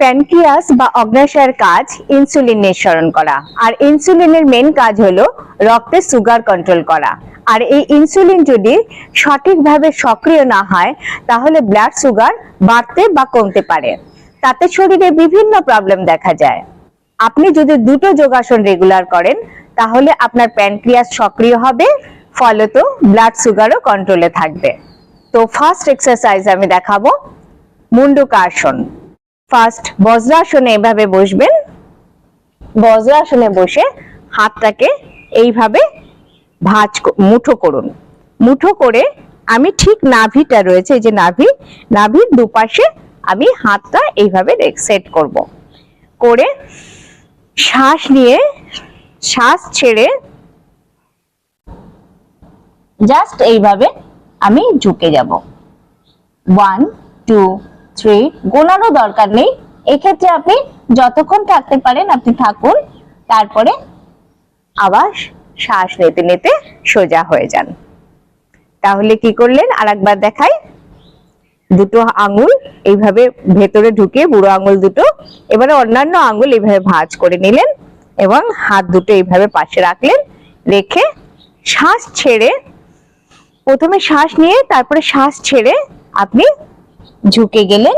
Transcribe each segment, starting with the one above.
Pancreas বা অগ্নাশয়ের কাজ insulin নিঃসরণ করা। আর ইনসুলিনের মেন কাজ হলো রক্তে সুগার কন্ট্রোল করা। আর এই ইনসুলিন যদি সঠিকভাবে সক্রিয় না হয়, তাহলে ব্লাড সুগার বাড়তে বা কমতে পারে। তাতে শরীরে বিভিন্ন প্রবলেম দেখা যায়। আপনি যদি দুটো যোগাসন রেগুলার করেন, তাহলে আপনার প্যানক্রিয়াস সক্রিয় হবে, ফলত ব্লাড সুগারও কন্ট্রোলে থাকবে। তো ফার্স্ট এক্সারসাইজ আমি দেখাবো, মুন্ডুকাসন। ফার্স্ট বজ্রাসনে এভাবে বসবেন। বজ্রাসনে বসে হাতটাকে এইভাবে ভাঁজ মুঠো করুন। মুঠো করে আমি ঠিক নাভিটা রয়েছে যে নাভি, নাভির দুপাশে আমি হাতটা এইভাবে সেট করব। করে শ্বাস নিয়ে, শ্বাস ছেড়ে জাস্ট এইভাবে আমি ঝুঁকে যাব। ওয়ান টু থ্রি গোনারও দরকার নেই। এক্ষেত্রে আপনি যতক্ষণ থাকতে পারেন, আপনি থাকুন। তারপরে আবার শ্বাস নিতে নিতে সোজা হয়ে যান। তাহলে কি করলেন? আরেকবার দেখাই। দুটো আঙুল এইভাবে ভেতরে ঢুকে বুড়ো আঙুল দুটো, এবারে অন্যান্য আঙুল এইভাবে ভাঁজ করে নিলেন এবং হাত দুটো এইভাবে পাশে রাখলেন। রেখে শ্বাস ছেড়ে, প্রথমে শ্বাস নিয়ে, তারপরে শ্বাস ছেড়ে আপনি ঝুঁকে গেলেন,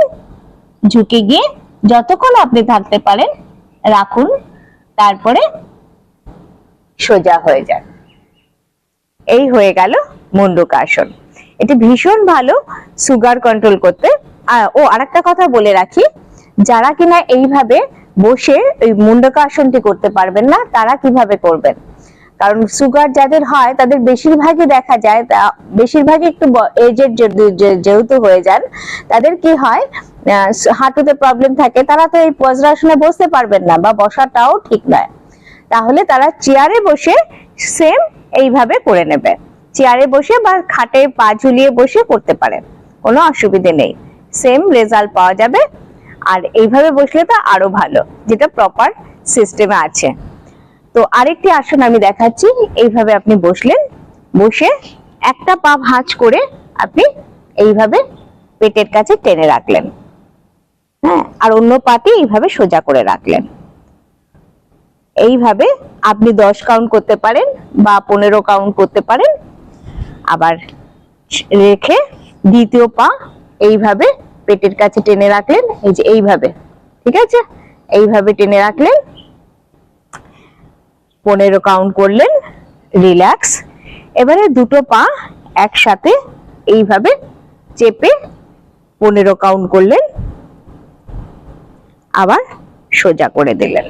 ঝুঁকে গিয়ে যতক্ষণ আপনি থাকতে পারেন, রাখুন, তারপরে সোজা হয়ে যান। এই হয়ে গেল মুন্ডুকাসন। এটি ভীষণ ভালো সুগার কন্ট্রোল করতে। ও আরেকটা কথা বলে রাখি, যারা কিনা এইভাবে বসে ওই মুন্ডকাসনটি করতে পারবেন না, তারা কীভাবে করবেন? কারণ সুগার যাদের হয়, তাদের বেশিরভাগই দেখা যায় বেশিরভাগই একটু এজের যেহেতু হয়ে যান, তাদের কি হয় হাঁটুতে প্রবলেম থাকে, তারা তো এই বজ্রাসনে বসতে পারবেন না বা বসাটাও ঠিক নয়। তাহলে তারা চেয়ারে বসে সেম এইভাবে করে নেবে। চেয়ারে বসে বা খাটে পা ঝুলিয়ে বসে করতে পারেন কোনো অসুবিধে নেই। সেম রেজাল্ট পাওয়া যাবে, আর এইভাবে বসলে তো আরও ভালো, যেটা প্রপার সিস্টেমে আছে। তো আরেকটি আসন আমি দেখাচ্ছি। এইভাবে আপনি বসলেন, বসে একটা পা ভাঁজ করে আপনি এইভাবে পেটের কাছে টেনে রাখলেন। হ্যাঁ আর অন্য পাটি এইভাবে সোজা করে রাখলেন। এইভাবে আপনি দশ কাউন্ট করতে পারেন বা পনেরো কাউন্ট করতে পারেন। আবার রেখে দ্বিতীয় পা এইভাবে পেটের কাছে টেনে রাখলেন। এই যে এইভাবে, ঠিক আছে? এইভাবে টেনে রাখলেন। পনেরো কাউন্ট করলেন রিল্যাক্স এবারে দুটো পা একসাথে এইভাবে চেপে পনেরো কাউন্ট করলেন। আবার সোজা করে দিলেন।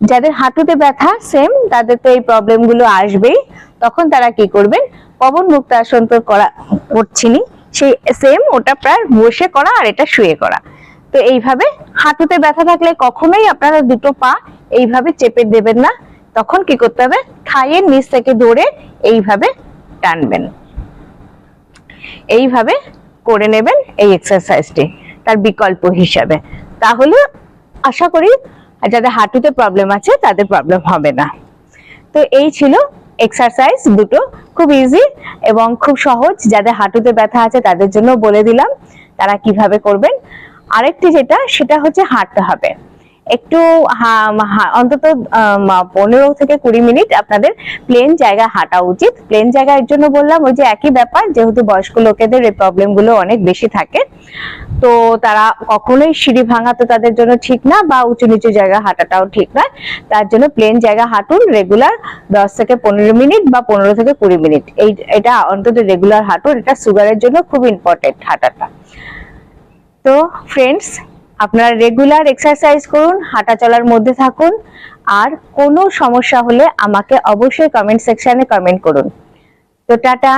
যাদের হাঁটুতে ব্যথা সেম তাদের তো এই প্রবলেমগুলো আসবেই। তখন তারা কি করবেন? পবন মুক্ত আসন তো করা করছিনি, সেই সেম ওটা প্রায় বসে করা আর এটা শুয়ে করা। তো এইভাবে হাঁটুতে ব্যথা থাকলে কখনোই আপনারা দুটো পা এইভাবে চেপে দেবেন না। তখন কি করতে হবে? থাইয়ের নিচ থেকে ধরে এইভাবে টানবেন। এইভাবে করে নেবেন এই এক্সারসাইজটি তার বিকল্প হিসাবে। তাহলে আশা করি যাদের হাঁটুতে প্রবলেম আছে, তাদের প্রবলেম হবে না। তো এই ছিল এক্সারসাইজ দুটো। খুব ইজি এবং খুব সহজ। যাদের হাঁটুতে ব্যথা আছে, তাদের জন্য বলে দিলাম তারা কীভাবে করবেন। আরেকটি যেটা, সেটা হচ্ছে হাঁটতে হবে। একটু অন্তত পনেরো থেকে কুড়ি মিনিট আপনাদের প্লেন জায়গা হাঁটা উচিত। প্লেন জায়গার জন্য বললাম, ওই যে একই ব্যাপার, যেহেতু বয়স্ক লোকেদের এই প্রবলেমগুলো অনেক বেশি থাকে, তো তারা কখনোই সিঁড়ি ভাঙা তো তাদের জন্য ঠিক না বা উঁচু নিচু জায়গা হাঁটাটাও ঠিক নয়। তার জন্য প্লেন জায়গা হাঁটুন রেগুলার দশ থেকে পনেরো মিনিট বা পনেরো থেকে কুড়ি মিনিট। এই, এটা অন্তত রেগুলার হাঁটুন, এটা সুগারের জন্য খুব ইম্পর্টেন্ট হাঁটাটা। তো ফ্রেন্ডস আপনারা রেগুলার এক্সারসাইজ করুন, হাঁটা চলার মধ্যে থাকুন, আর কোনো সমস্যা হলে আমাকে অবশ্যই কমেন্ট সেকশানে কমেন্ট করুন। তো টাটা।